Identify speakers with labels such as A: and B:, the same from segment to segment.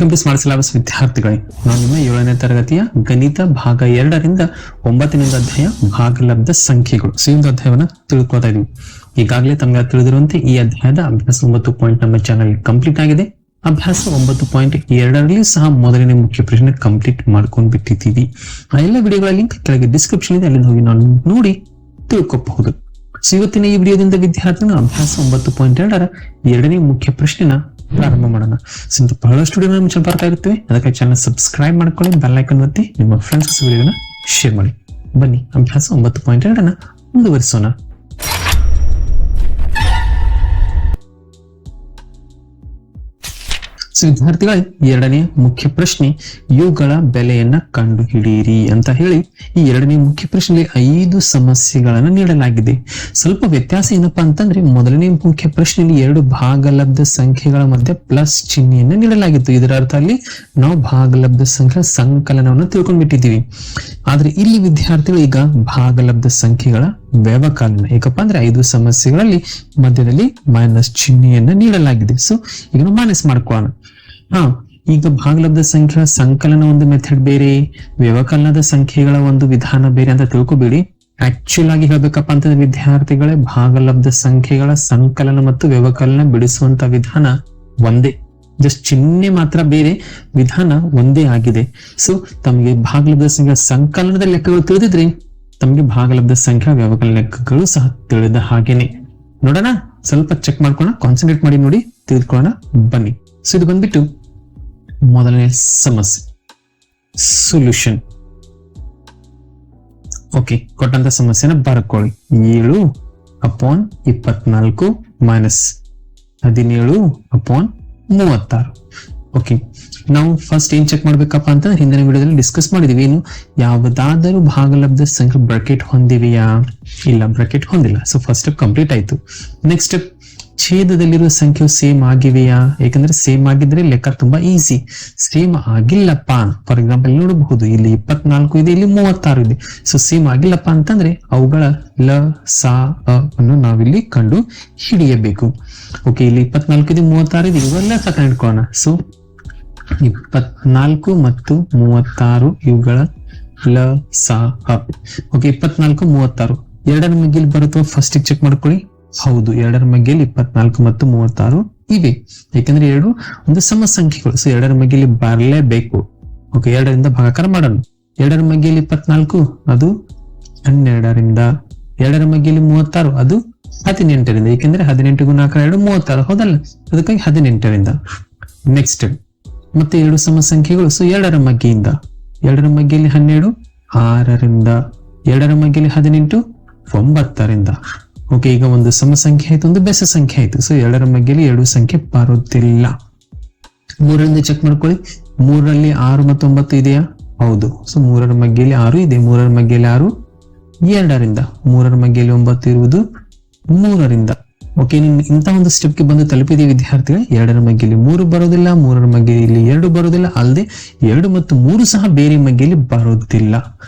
A: Welcome to smart syllabus ವಿದ್ಯಾರ್ಥಿಗಳೇ, ನಾನು ನಿಮ್ಮ ಏಳನೇ ತರಗತಿಯ ಗಣಿತ ಭಾಗ ಎರಡರಿಂದ ಒಂಬತ್ತನೇ ಅಧ್ಯಾಯ ಭಾಗಲಬ್ಧ ಸಂಖ್ಯೆಗಳು. ಈ ಒಂದು ಅಧ್ಯಾಯವನ್ನ ತಿಳ್ಕೊತಾ ಇದೀವಿ ಈಗಾಗಲೇ ತಮಗೆ ತಿಳಿದಿರುವಂತೆ ಈ ಅಧ್ಯಾಯದ ಅಭ್ಯಾಸ ಒಂಬತ್ತು ಪಾಯಿಂಟ್ ನಮ್ಮ ಚಾನಲ್ ಕಂಪ್ಲೀಟ್ ಆಗಿದೆ. ಅಭ್ಯಾಸ ಒಂಬತ್ತು ಪಾಯಿಂಟ್ ಎರಡರಲ್ಲಿ ಸಹ ಮೊದಲನೇ ಮುಖ್ಯ ಪ್ರಶ್ನೆ ಕಂಪ್ಲೀಟ್ ಮಾಡ್ಕೊಂಡು ಬಿಟ್ಟಿದ್ದೀವಿ. ಆ ಎಲ್ಲ ವಿಡಿಯೋಗಳ ಲಿಂಕ್ ಕೆಳಗೆ ಡಿಸ್ಕ್ರಿಪ್ಷನ್ ಇದೆ ಅಲ್ಲಿ ಹೋಗಿ ನಾನು ನೋಡಿ ತಿಳ್ಕೊಬಹುದು. ಇವತ್ತಿನ ಈ ವಿಡಿಯೋದಿಂದ ವಿದ್ಯಾರ್ಥಿಗಳು ಅಭ್ಯಾಸ ಒಂಬತ್ತು ಪಾಯಿಂಟ್ ಎರಡರ ಎರಡನೇ ಮುಖ್ಯ ಪ್ರಶ್ನೆನ ಪ್ರಾರಂಭ ಮಾಡೋಣ. ಸಿಂತ ಬಹಳಷ್ಟು ವಿಡಿಯೋ ಮುಂಚೆ ಬರ್ತಾ ಇರ್ತೀವಿ ಅದಕ್ಕೆ ಚಾನಲ್ ಸಬ್ಸ್ಕ್ರೈಬ್ ಮಾಡ್ಕೊಳ್ಳಿ ಬೆಲ್ ಐಕನ್ ಒತ್ತಿ, ನಿಮ್ಮ ಫ್ರೆಂಡ್ಸ್ ವಿಡಿಯೋನ ಶೇರ್ ಮಾಡಿ. ಬನ್ನಿ, ಅಭ್ಯಾಸ ಒಂಬತ್ತು ಪಾಯಿಂಟ್ ಎರಡನ್ನ ಮುಂದುವರಿಸೋಣ. ಸೊ ವಿದ್ಯಾರ್ಥಿಗಳ, ಎರಡನೇ ಮುಖ್ಯ ಪ್ರಶ್ನೆ, ಇವುಗಳ ಬೆಲೆಯನ್ನ ಕಂಡುಹಿಡಿಯಿರಿ ಅಂತ ಹೇಳಿ ಈ ಎರಡನೇ ಮುಖ್ಯ ಪ್ರಶ್ನೆಯಲ್ಲಿ ಐದು ಸಮಸ್ಯೆಗಳನ್ನ ನೀಡಲಾಗಿದೆ. ಸ್ವಲ್ಪ ವ್ಯತ್ಯಾಸ ಏನಪ್ಪಾ ಅಂತಂದ್ರೆ ಮೊದಲನೇ ಮುಖ್ಯ ಪ್ರಶ್ನೆಯಲ್ಲಿ ಎರಡು ಭಾಗಲಬ್ಧ ಸಂಖ್ಯೆಗಳ ಮಧ್ಯೆ ಪ್ಲಸ್ ಚಿಹ್ನೆಯನ್ನ ನೀಡಲಾಗಿತ್ತು. ಇದರ ಅರ್ಥ ಅಲ್ಲಿ ನಾವು ಭಾಗಲಬ್ಧ ಸಂಖ್ಯೆಗಳ ಸಂಕಲನವನ್ನು ತಿಳ್ಕೊಂಡ್ಬಿಟ್ಟಿದ್ದೀವಿ. ಆದ್ರೆ ಇಲ್ಲಿ ವಿದ್ಯಾರ್ಥಿಗಳು ಈಗ ಭಾಗಲಬ್ಧ ಸಂಖ್ಯೆಗಳ ವ್ಯವಕಲನ. ಏಕಪ್ಪ ಅಂದ್ರೆ ಐದು ಸಮಸ್ಯೆಗಳಲ್ಲಿ ಮಧ್ಯದಲ್ಲಿ ಮೈನಸ್ ಚಿಹ್ನೆಯನ್ನ ನೀಡಲಾಗಿದೆ. ಸೊ ಈಗ ಮೈನಸ್ ಮಾಡ್ಕೊಳ್ಳೋಣ. ಹಾ, ಈಗ ಭಾಗಲಬ್ಧ ಸಂಖ್ಯೆಗಳ ಸಂಕಲನ ಒಂದು ಮೆಥಡ್ ಬೇರೆ, ವ್ಯವಕಲನದ ಸಂಖ್ಯೆಗಳ ಒಂದು ವಿಧಾನ ಬೇರೆ ಅಂತ ತಿಳ್ಕೊಬೇಡಿ. ಆಕ್ಚುಲ್ ಆಗಿ ಹೇಳ್ಬೇಕಪ್ಪ ಅಂತಂದ್ರೆ ವಿದ್ಯಾರ್ಥಿಗಳೇ ಭಾಗಲಬ್ಧ ಸಂಖ್ಯೆಗಳ ಸಂಕಲನ ಮತ್ತು ವ್ಯವಕಲನ ಬಿಡಿಸುವಂತ ವಿಧಾನ ಒಂದೇ. ಜಸ್ಟ್ ಚಿಹ್ನೆ ಮಾತ್ರ ಬೇರೆ, ವಿಧಾನ ಒಂದೇ ಆಗಿದೆ. ಸೊ ತಮಗೆ ಭಾಗಲಬ್ಧ ಸಂಖ್ಯೆಗಳ ಸಂಕಲನದ ಲೆಕ್ಕಗಳು ತಿಳಿದಿದ್ರೆ ತಮಗೆ ಭಾಗಲಬ್ಧ ಸಂಖ್ಯಾ ವ್ಯವಕಲನಗಳು ಸಹ ತಿಳಿದ ಹಾಗೇನೆ. ನೋಡೋಣ, ಸ್ವಲ್ಪ ಚೆಕ್ ಮಾಡ್ಕೊಳ್ಳೋಣ ಕಾನ್ಸಂಟ್ರೇಟ್ ಮಾಡಿ ನೋಡಿ, ತಿಳಿದುಕೊಳ್ಳೋಣ, ಬನ್ನಿ. ಸೊ ಇದು ಬಂದ್ಬಿಟ್ಟು ಮೊದಲನೇ ಸಮಸ್ಯೆ. ಸೊಲ್ಯೂಷನ್ ಓಕೆ ಕೊಟ್ಟಂತ ಸಮಸ್ಯೆನ ಬರ್ಕೊಳ್ಳಿ. ಏಳು ಅಪಾನ್ ಇಪ್ಪತ್ನಾಲ್ಕು ಮೈನಸ್ ಹದಿನೇಳು ಅಪಾನ್ ಮೂವತ್ತಾರು. ಓಕೆ ನಾವು ಫಸ್ಟ್ ಏನ್ ಚೆಕ್ ಮಾಡ್ಬೇಕಪ್ಪ ಅಂತ ಹಿಂದಿನ ವಿಡಿಯೋದಲ್ಲಿ ಡಿಸ್ಕಸ್ ಮಾಡಿದೀವಿ. ಏನು ಯಾವುದಾದರೂ ಭಾಗಲಬ್ಧ ಸಂಖ್ಯೆ ಬ್ರಾಕೆಟ್ ಹೊಂದಿವೆಯಾ? ಇಲ್ಲ ಬ್ರಾಕೆಟ್ ಹೊಂದಿಲ್ಲ. ಸೊ ಫಸ್ಟ್ ಸ್ಟೆಪ್ ಕಂಪ್ಲೀಟ್ ಆಯ್ತು. ನೆಕ್ಸ್ಟ್ ಸ್ಟೆಪ್ ಛೇದದಲ್ಲಿರುವ ಸಂಖ್ಯೆ ಸೇಮ್ ಆಗಿವೆಯಾ? ಯಾಕಂದ್ರೆ ಸೇಮ್ ಆಗಿದ್ರೆ ಲೆಕ್ಕ ತುಂಬಾ ಈಸಿ ಸೇಮ್ ಆಗಿಲ್ಲಪ್ಪ. ಫಾರ್ ಎಕ್ಸಾಂಪಲ್ ನೋಡಬಹುದು, ಇಲ್ಲಿ ಇಪ್ಪತ್ನಾಲ್ಕು ಇದೆ, ಇಲ್ಲಿ ಮೂವತ್ತಾರು ಇದೆ. ಸೊ ಸೇಮ್ ಆಗಿಲ್ಲಪ್ಪ ಅಂತಂದ್ರೆ ಅವುಗಳ ಲ, ಸ ಅನ್ನು ನಾವಿಲ್ಲಿ ಕಂಡು ಹಿಡಿಯಬೇಕು. ಓಕೆ ಇಲ್ಲಿ ಇಪ್ಪತ್ನಾಲ್ಕು ಇದೆ, ಮೂವತ್ತಾರು ಇದೆ. ಇವೆಲ್ಲ ಕಂಡುಕೋಣ ಸೊ ಇಪ್ಪತ್ನಾಲ್ಕು ಮತ್ತು ಮೂವತ್ತಾರು ಇವುಗಳ ಲ, ಸ ಅ ಓಕೆ ಇಪ್ಪತ್ನಾಲ್ಕು, ಮೂವತ್ತಾರು. ಎರಡರ ಮಗ್ಗಿಲ್ ಬರುತ್ತೋ ಫಸ್ಟ್ ಚೆಕ್ ಮಾಡ್ಕೊಳ್ಳಿ. ಹೌದು, ಎರಡರ ಮಗ್ಗಿಲ್ ಇಪ್ಪತ್ನಾಲ್ಕು ಮತ್ತು ಮೂವತ್ತಾರು ಇವೆ. ಯಾಕಂದ್ರೆ ಎರಡು ಒಂದು ಸಮ ಸಂಖ್ಯೆಗಳು ಸೊ ಎರಡರ ಮಗ್ಗಿಲಿ ಬರಲೇಬೇಕು. ಓಕೆ ಎರಡರಿಂದ ಭಾಗಾಕಾರ ಮಾಡೋಣ. ಎರಡರ ಮಗ್ಗಿಲ್ ಇಪ್ಪತ್ನಾಲ್ಕು, ಅದು ಹನ್ನೆರಡರಿಂದ. ಎರಡರ ಮಗ್ಗಿಲಿ ಮೂವತ್ತಾರು, ಅದು ಹದಿನೆಂಟರಿಂದ. ಏಕೆಂದ್ರೆ ಹದಿನೆಂಟು ಗುಣಾಕಾರ ಎರಡು, ಮೂವತ್ತಾರು. ಹೌದಲ್ಲ? ಅದಕ್ಕಾಗಿ ಹದಿನೆಂಟರಿಂದ. ನೆಕ್ಸ್ಟ್ ಮತ್ತೆ ಎರಡು ಸಮ ಸಂಖ್ಯೆಗಳು ಸೊ ಎರಡರ ಮಗ್ಗಿಯಿಂದ. ಎರಡರ ಮಗ್ಗಿಯಲ್ಲಿ ಹನ್ನೆರಡು, ಆರರಿಂದ. ಎರಡರ ಮಗ್ಗಿಯಲ್ಲಿ ಹದಿನೆಂಟು, ಒಂಬತ್ತರಿಂದ. ಓಕೆ ಈಗ ಒಂದು ಸಮ ಸಂಖ್ಯೆ ಆಯ್ತು, ಒಂದು ಬೆಸ ಸಂಖ್ಯೆ ಆಯ್ತು. ಸೊ ಎರಡರ ಮಗ್ಗಿಯಲ್ಲಿ ಎರಡು ಸಂಖ್ಯೆ ಬರುತ್ತಿಲ್ಲ. ಮೂರರಿಂದ ಚೆಕ್ ಮಾಡ್ಕೊಳ್ಳಿ. ಮೂರರಲ್ಲಿ ಆರು ಮತ್ತು ಒಂಬತ್ತು ಇದೆಯಾ? ಹೌದು. ಸೊ ಮೂರರ ಮಗ್ಗಿಯಲ್ಲಿ ಆರು ಇದೆ. ಮೂರರ ಮಗ್ಗಿಯಲ್ಲಿ ಆರು, ಎರಡರಿಂದ. ಮೂರರ ಮಗ್ಗಿಯಲ್ಲಿ ಒಂಬತ್ತು ಇರುವುದು ಮೂರರಿಂದ. ಓಕೆ ಇಂಥ ಒಂದು ಸ್ಟೆಪ್ಗೆ ಬಂದು ತಲುಪಿದೆ ವಿದ್ಯಾರ್ಥಿಗಳು, ಎರಡರ ಮಗ್ಗಿಲಿ ಮೂರು ಬರೋದಿಲ್ಲ, ಮೂರರ ಮಗ್ಗಿಲಿ ಎರಡು ಬರೋದಿಲ್ಲ, ಅಲ್ಲದೆ ಎರಡು ಮತ್ತು ಮೂರು ಸಹ ಬೇರೆ ಮಗ್ಗಿಲಿ ಬರೋದಿಲ್ಲ.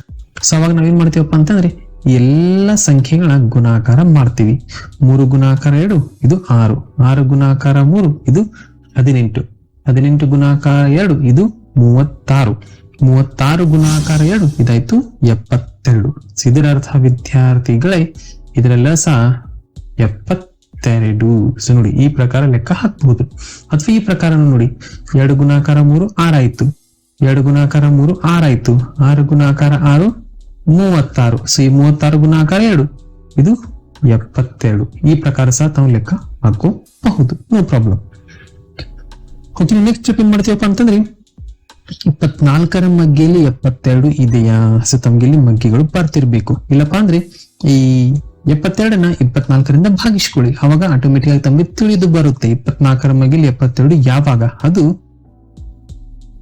A: ಸೊ ಅವಾಗ ನಾವೇನ್ ಮಾಡ್ತೀವಪ್ಪ ಅಂತಂದ್ರೆ, ಎಲ್ಲ ಸಂಖ್ಯೆಗಳ ಗುಣಾಕಾರ ಮಾಡ್ತೀವಿ. ಮೂರು ಗುಣಾಕಾರ ಎರಡು, ಇದು ಆರು. ಆರು ಗುಣಾಕಾರ ಮೂರು, ಇದು ಹದಿನೆಂಟು. ಹದಿನೆಂಟು ಗುಣಾಕಾರ ಎರಡು, ಇದು ಮೂವತ್ತಾರು. ಮೂವತ್ತಾರು ಗುಣಾಕಾರ ಎರಡು, ಇದಾಯ್ತು ಎಪ್ಪತ್ತೆರಡು. ಇದರ ಅರ್ಥ ವಿದ್ಯಾರ್ಥಿಗಳೇ ಇದರೆಲ್ಲ ಸಹ ಎಪ್ಪತ್ತೆರಡು ಸೊ ನೋಡಿ, ಈ ಪ್ರಕಾರ ಲೆಕ್ಕ ಹಾಕ್ಬಹುದು ಅಥವಾ ಈ ಪ್ರಕಾರ ನೋಡಿ, ಎರಡು ಗುಣಾಕಾರ ಮೂರು ಆರಾಯ್ತು. ಎರಡು ಗುಣಾಕಾರ ಮೂರು ಆರಾಯ್ತು. ಆರು ಗುಣಾಕಾರ ಆರು ಮೂವತ್ತಾರು. ಸೊ ಈ ಮೂವತ್ತಾರು ಗುಣಾಕಾರ ಎರಡು. ಇದು ಎಪ್ಪತ್ತೆರಡು. ಈ ಪ್ರಕಾರ ಸಹ ತಾವು ಲೆಕ್ಕ ಹಾಕೋಬಹುದು ನೋ ಪ್ರಾಬ್ಲಮ್. ಓಕೆ ನೆಕ್ಸ್ಟ್ ಏನ್ ಮಾಡ್ತೀವಪ್ಪ ಅಂತಂದ್ರೆ, ಇಪ್ಪತ್ನಾಲ್ಕರ ಮಗ್ಗಿಯಲ್ಲಿ ಎಪ್ಪತ್ತೆರಡು ಇದೆಯಾ? ಸೊ ತಮ್ಗೆ ಇಲ್ಲಿ ಮಗ್ಗಿಗಳು ಬರ್ತಿರ್ಬೇಕು. ಇಲ್ಲಪ್ಪ ಅಂದ್ರೆ, ಈ ಎಪ್ಪತ್ತೆರಡನ್ನ ಇಪ್ಪತ್ನಾಲ್ಕರಿಂದ ಭಾಗಿಸ್ಕೊಳ್ಳಿ. ಅವಾಗ ಆಟೋಮೆಟಿಕ್ ಆಗಿ ತಮಗೆ ತಿಳಿದು ಬರುತ್ತೆ. ಇಪ್ಪತ್ನಾಲ್ಕರ ಮಗಿಲಿ ಎಪ್ಪತ್ತೆರಡು ಯಾವಾಗ? ಅದು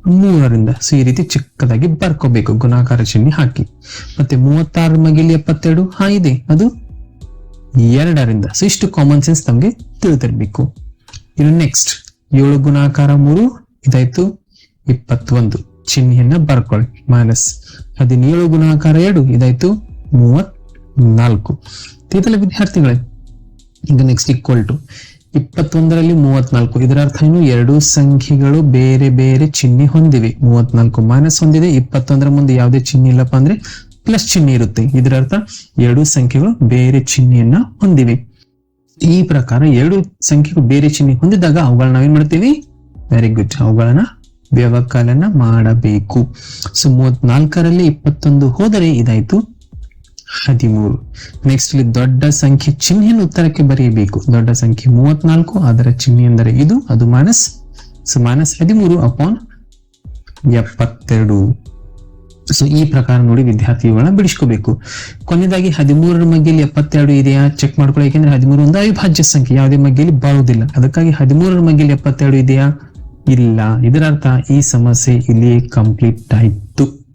A: ಮೂರರಿಂದ. ಸೊ ಈ ರೀತಿ ಚಿಕ್ಕದಾಗಿ ಬರ್ಕೋಬೇಕು. ಗುಣಾಕಾರ ಚಿಹ್ನೆ ಹಾಕಿ. ಮತ್ತೆ ಮೂವತ್ತಾರ ಮಗಿಲಿ ಎಪ್ಪತ್ತೆರಡು? ಹಾ, ಇದೆ. ಅದು ಎರಡರಿಂದ. ಸೊ ಇಷ್ಟು ಕಾಮನ್ ಸೆನ್ಸ್ ತಮಗೆ ತಿಳಿದಿರಬೇಕು. ಇನ್ನು ನೆಕ್ಸ್ಟ್ ಏಳು ಗುಣಾಕಾರ ಮೂರು, ಇದಾಯ್ತು ಇಪ್ಪತ್ತೊಂದು. ಚಿಹ್ನೆಯನ್ನ ಬರ್ಕೊಳ್ಳಿ. ಮೈನಸ್ ಹದಿನೇಳು ಗುಣಾಕಾರ ಎರಡು, ಇದಾಯ್ತು ಮೂವತ್ ನಾಲ್ಕು. ತೀತಲ ವಿದ್ಯಾರ್ಥಿಗಳೇ, ಈಗ ನೆಕ್ಸ್ಟ್ ಈಕ್ವಲ್ ಟು ಇಪ್ಪತ್ತೊಂದರಲ್ಲಿ ಮೂವತ್ನಾಲ್ಕು. ಇದರ ಅರ್ಥ ಏನು ಎರಡು ಸಂಖ್ಯೆಗಳು ಬೇರೆ ಬೇರೆ ಚಿಹ್ನೆ ಹೊಂದಿವೆ. ಮೂವತ್ನಾಲ್ಕು ಮೈನಸ್ ಹೊಂದಿದೆ ಇಪ್ಪತ್ತೊಂದರ ಮುಂದೆ ಯಾವುದೇ ಚಿಹ್ನೆ ಇಲ್ಲಪ್ಪ ಅಂದ್ರೆ ಪ್ಲಸ್ ಚಿಹ್ನೆ ಇರುತ್ತೆ. ಇದರ ಅರ್ಥ ಎರಡು ಸಂಖ್ಯೆಗಳು ಬೇರೆ ಚಿಹ್ನೆಯನ್ನ ಹೊಂದಿವೆ. ಈ ಪ್ರಕಾರ ಎರಡು ಸಂಖ್ಯೆಗಳು ಬೇರೆ ಚಿಹ್ನೆ ಹೊಂದಿದಾಗ ಅವುಗಳನ್ನ ನಾವೇನ್ ಮಾಡ್ತೀವಿ? ವೆರಿ ಗುಡ್ ಅವುಗಳನ್ನ ವ್ಯವಕಲನ ಮಾಡಬೇಕು. ಸೊ ಮೂವತ್ನಾಲ್ಕರಲ್ಲಿ ಇಪ್ಪತ್ತೊಂದು ಹೋದರೆ ಇದಾಯ್ತು. ಹದಿಮೂರು. ನೆಕ್ಸ್ಟ್ ಇಲ್ಲಿ ದೊಡ್ಡ ಸಂಖ್ಯೆ ಚಿಹ್ನೆಯನ್ನು ಉತ್ತರಕ್ಕೆ ಬರೆಯಬೇಕು. ದೊಡ್ಡ ಸಂಖ್ಯೆ ಮೂವತ್ನಾಲ್ಕು, ಅದರ ಚಿಹ್ನೆ ಎಂದರೆ ಇದು, ಅದು ಮೈನಸ್ ಸೊ ಮೈನಸ್ ಹದಿಮೂರು ಅಪಾನ್ ಎಪ್ಪತ್ತೆರಡು. ಸೊ ಈ ಪ್ರಕಾರ ನೋಡಿ ವಿದ್ಯಾರ್ಥಿಗಳನ್ನ ಬಿಡಿಸ್ಕೋಬೇಕು. ಕೊನೆಯದಾಗಿ ಹದಿಮೂರರ ಮಗ್ಗೆಯಲ್ಲಿ ಎಪ್ಪತ್ತೆರಡು ಇದೆಯಾ? ಚೆಕ್ ಮಾಡ್ಕೊಳ್ಳಿ ಯಾಕೆಂದ್ರೆ ಹದಿಮೂರು ಒಂದು ಅವಿಭಾಜ್ಯ ಸಂಖ್ಯೆ, ಯಾವುದೇ ಮಗ್ಗೆಯಲ್ಲಿ ಬರುವುದಿಲ್ಲ. ಅದಕ್ಕಾಗಿ ಹದಿಮೂರರ ಮಗ್ಗೆಯಲ್ಲಿ ಎಪ್ಪತ್ತೆರಡು ಇದೆಯಾ? ಇಲ್ಲ. ಇದರ ಅರ್ಥ ಈ ಸಮಸ್ಯೆ ಇಲ್ಲಿ ಕಂಪ್ಲೀಟ್ ಆಯ್ತು.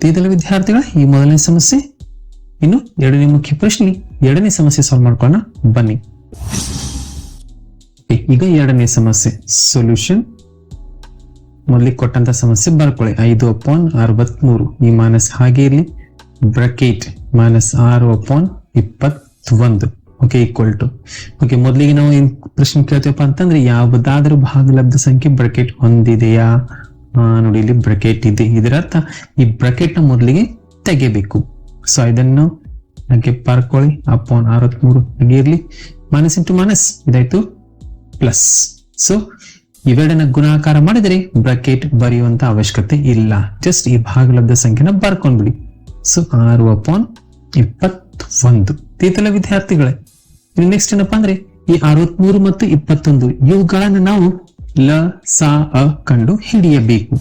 A: ತಿಳಿದಲ್ಲ ವಿದ್ಯಾರ್ಥಿಗಳ, ಈ ಮೊದಲನೇ ಸಮಸ್ಯೆ ಇನ್ನು ಎರಡನೇ ಮುಖ್ಯ ಪ್ರಶ್ನೆ, ಎರಡನೇ ಸಮಸ್ಯೆ ಸಾಲ್ವ್ ಮಾಡ್ಕೊಳ್ಳೋಣ. ಬನ್ನಿ. ಈಗ ಎರಡನೇ ಸಮಸ್ಯೆ ಸೊಲ್ಯೂಷನ್ ಮೊದಲಿಗೆ ಕೊಟ್ಟಂತ ಸಮಸ್ಯೆ ಬರ್ಕೊಳ್ಳಿ. ಐದು ಅಪಾನ್ ಅರವತ್ಮೂರು. ಈ ಮಾನಸ್ ಹಾಗೆ ಇರಲಿ. ಬ್ರಕೆಟ್ ಮೈನಸ್ ಆರು ಅಪಾನ್ ಇಪ್ಪತ್ತೊಂದು. ಓಕೆ ಈಕ್ವಲ್ ಟು ಓಕೆ ಮೊದಲಿಗೆ ನಾವು ಏನ್ ಪ್ರಶ್ನೆ ಕೇಳ್ತೀವಪ್ಪ ಅಂತಂದ್ರೆ, ಯಾವುದಾದ್ರೂ ಭಾಗಲಬ್ಧ ಸಂಖ್ಯೆ ಬ್ರಕೆಟ್ ಹೊಂದಿದೆಯಾ? ನೋಡಿ, ಇಲ್ಲಿ ಬ್ರಕೆಟ್ ಇದೆ. ಇದರ ಅರ್ಥ ಈ ಬ್ರಕೆಟ್ನ ಮೊದಲಿಗೆ ತೆಗೆಬೇಕು ಸೊ ಇದನ್ನು ಹಾಗೆ ಬರ್ಕೊಳ್ಳಿ ಅಪಾನ್ ಅರವತ್ಮೂರು. ಹಾಗೆ minus ಮೈನಸ್ ಇಂಟು ಮೈನಸ್. ಇದಾಯ್ತು. ಪ್ಲಸ್. ಸೊ ಇವೆರಡನ್ನ ಗುಣಾಕಾರ ಮಾಡಿದರೆ ಬ್ರಕೆಟ್ ಬರೆಯುವಂತ ಅವಶ್ಯಕತೆ ಇಲ್ಲ. ಜಸ್ಟ್ ಈ ಭಾಗಲಬ್ಧ ಸಂಖ್ಯೆನ ಬರ್ಕೊಂಡ್ಬಿಡಿ. ಸೊ ಆರು ಅಪಾನ್ ಇಪ್ಪತ್ತೊಂದು. ತೀತಲ ವಿದ್ಯಾರ್ಥಿಗಳೇ ಇನ್ನು ನೆಕ್ಸ್ಟ್ ಏನಪ್ಪಾ ಅಂದ್ರೆ ಈ ಅರವತ್ಮೂರು ಮತ್ತು ಇಪ್ಪತ್ತೊಂದು, ಇವುಗಳನ್ನ ನಾವು ಲ, ಸ, ಅ ಕಂಡು ಹಿಡಿಯಬೇಕು.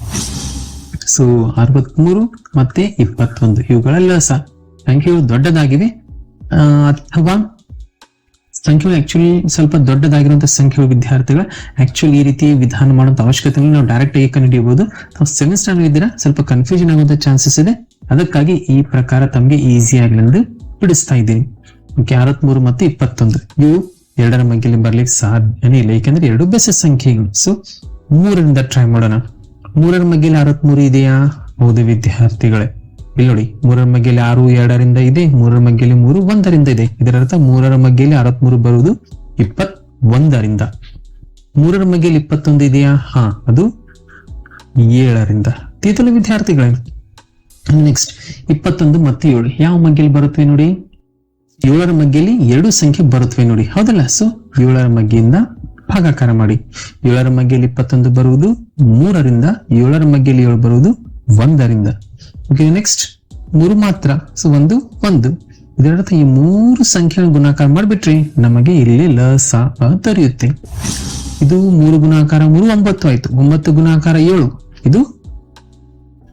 A: ಸೊ ಅರವತ್ಮೂರು ಮತ್ತೆ ಇಪ್ಪತ್ತೊಂದು, ಇವುಗಳ ಲಸ ಸಂಖ್ಯೆಗಳು ದೊಡ್ಡದಾಗಿದೆ. ಅಥವಾ ಸಂಖ್ಯೆಯು ಆಕ್ಚುಲಿ ಸ್ವಲ್ಪ ದೊಡ್ಡದಾಗಿರುವಂತಹ ಸಂಖ್ಯೆಯ ವಿದ್ಯಾರ್ಥಿಗಳ ಆಕ್ಚುಲಿ ಈ ರೀತಿ ವಿಧಾನ ಮಾಡುವಂತ ಅವಶ್ಯಕತೆ. ನಾವು ಡೈರೆಕ್ಟ್ ಆಗಿ ಕಂಡುಹಿಡಿಯಬಹುದು. ತಾವು ಸೆಮಿಸ್ಟರ್ ಸ್ವಲ್ಪ ಕನ್ಫ್ಯೂಷನ್ ಆಗುವಂತ ಚಾನ್ಸಸ್ ಇದೆ. ಅದಕ್ಕಾಗಿ ಈ ಪ್ರಕಾರ ತಮಗೆ ಈಸಿ ಆಗಲೆಂದು ಬಿಡಿಸ್ತಾ ಇದ್ದೀನಿ. ಅರವತ್ಮೂರು ಮತ್ತು ಇಪ್ಪತ್ತೊಂದು. ಇವು ಎರಡರ ಮಗ್ಗಿಲಿ ಬರ್ಲಿಕ್ಕೆ ಸಾಧ್ಯನೇ ಇಲ್ಲ. ಏಕೆಂದ್ರೆ ಎರಡು ಬೆಸ ಸಂಖ್ಯೆಗಳು. ಸೊ ಮೂರರಿಂದ ಟ್ರೈ ಮಾಡೋಣ. ಮೂರರ ಮಗ್ಗಿಲಿ ಅರವತ್ಮೂರು ಇದೆಯಾ? ಹೌದು ವಿದ್ಯಾರ್ಥಿಗಳೇ. ಇಲ್ಲಿ ನೋಡಿ ಮೂರರ ಮಗ್ಗೆಯಲ್ಲಿ ಆರು, ಎರಡರಿಂದ ಇದೆ, ಮೂರರ ಮಗ್ಗೆಯಲ್ಲಿ ಮೂರು, ಒಂದರಿಂದ ಇದೆ. ಇದರ ಅರ್ಥ ಮೂರರ ಅರವತ್ ಅರವತ್ಮೂರು ಬರುವುದು ಇಪ್ಪತ್ ಒಂದರಿಂದ ಮೂರರ ಮಗ್ಗೆಯಲ್ಲಿ ಇಪ್ಪತ್ತೊಂದು ಇದೆಯಾ? ಹಾ, ಅದು ಏಳರಿಂದ. ತೀತಲು ವಿದ್ಯಾರ್ಥಿಗಳೇ, ನೆಕ್ಸ್ಟ್, ಇಪ್ಪತ್ತೊಂದು ಮತ್ತು ಏಳು. ಯಾವ ಮಗ್ಗೆಯಲ್ಲಿ ಬರುತ್ತವೆ ನೋಡಿ? ಏಳರ ಮಗ್ಗೆಯಲ್ಲಿ ಎರಡು ಸಂಖ್ಯೆ ಬರುತ್ತವೆ ನೋಡಿ. ಹೌದಲ್ಲ? ಸೊ ಏಳರ ಮಗ್ಗೆಯಿಂದ ಭಾಗಾಕಾರ ಮಾಡಿ. ಏಳರ ಮಗ್ಗೆಯಲ್ಲಿ ಇಪ್ಪತ್ತೊಂದು ಬರುವುದು ಮೂರರಿಂದ, ಏಳರ ಮಗ್ಗೆಯಲ್ಲಿ ಏಳು ಬರುವುದು ಒಂದರಿಂದ. ಓಕೆ ನೆಕ್ಸ್ಟ್ ಮೂರು ಮಾತ್ರ. ಸೊ ಒಂದು ಒಂದು. ಇದರರ್ಥ ಈ ಮೂರು ಸಂಖ್ಯೆಗಳ ಗುಣಾಕಾರ ಮಾಡಿಬಿಟ್ರಿ ನಮಗೆ ಇಲ್ಲಿ ಲ ಸ ದೊರೆಯುತ್ತೆ. ಇದು ಮೂರು ಗುಣಾಕಾರ, ಮೂರು ಒಂಬತ್ತು ಆಯ್ತು. ಒಂಬತ್ತು ಗುಣಾಕಾರ ಏಳು. ಇದು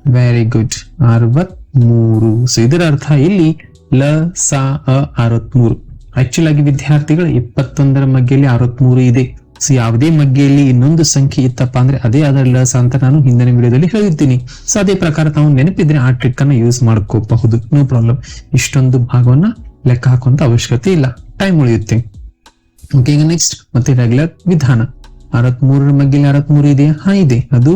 A: ವೆರಿ ಗುಡ್ ಅರವತ್ ಮೂರು ಸೊ ಇದರ ಅರ್ಥ ಇಲ್ಲಿ ಲ ಸ ಅ ಅರವತ್ಮೂರು. ಆಕ್ಚುಲ್ ಆಗಿ ವಿದ್ಯಾರ್ಥಿಗಳು ಇಪ್ಪತ್ತೊಂದರ ಮಗ್ಗೆಯಲ್ಲಿ ಅರವತ್ಮೂರು ಇದೆ. ಸೊ ಯಾವುದೇ ಮಗ್ಗೆಯಲ್ಲಿ ಇನ್ನೊಂದು ಸಂಖ್ಯೆ ಇತ್ತಪ್ಪ ಅಂದ್ರೆ ಅದೇ ಅದರ ಲಸ ಅಂತ ನಾನು ಹಿಂದಿನ ವಿಡಿಯೋದಲ್ಲಿ ಹೇಳಿರ್ತೀನಿ ಸೊ ಅದೇ ಪ್ರಕಾರ ತಾವು ನೆನಪಿದ್ರೆ ಆ ಟ್ರಿಕ್ ಅನ್ನ ಯೂಸ್ ಮಾಡ್ಕೋಬಹುದು. ನೋ ಪ್ರಾಬ್ಲಮ್ ಇಷ್ಟೊಂದು ಭಾಗವನ್ನ ಲೆಕ್ಕ ಹಾಕುವಂತ ಅವಶ್ಯಕತೆ ಇಲ್ಲ. ಟೈಮ್ ಉಳಿಯುತ್ತೆ. ಓಕೆ ಈಗ ನೆಕ್ಸ್ಟ್ ಮತ್ತೆ ರೆಗ್ಯುಲರ್ ವಿಧಾನ. ಅರವತ್ಮೂರರ ಮಗ್ಗೆಯಲ್ಲಿ ಅರವತ್ಮೂರು ಇದೆಯಾ? ಹಾ, ಇದೆ. ಅದು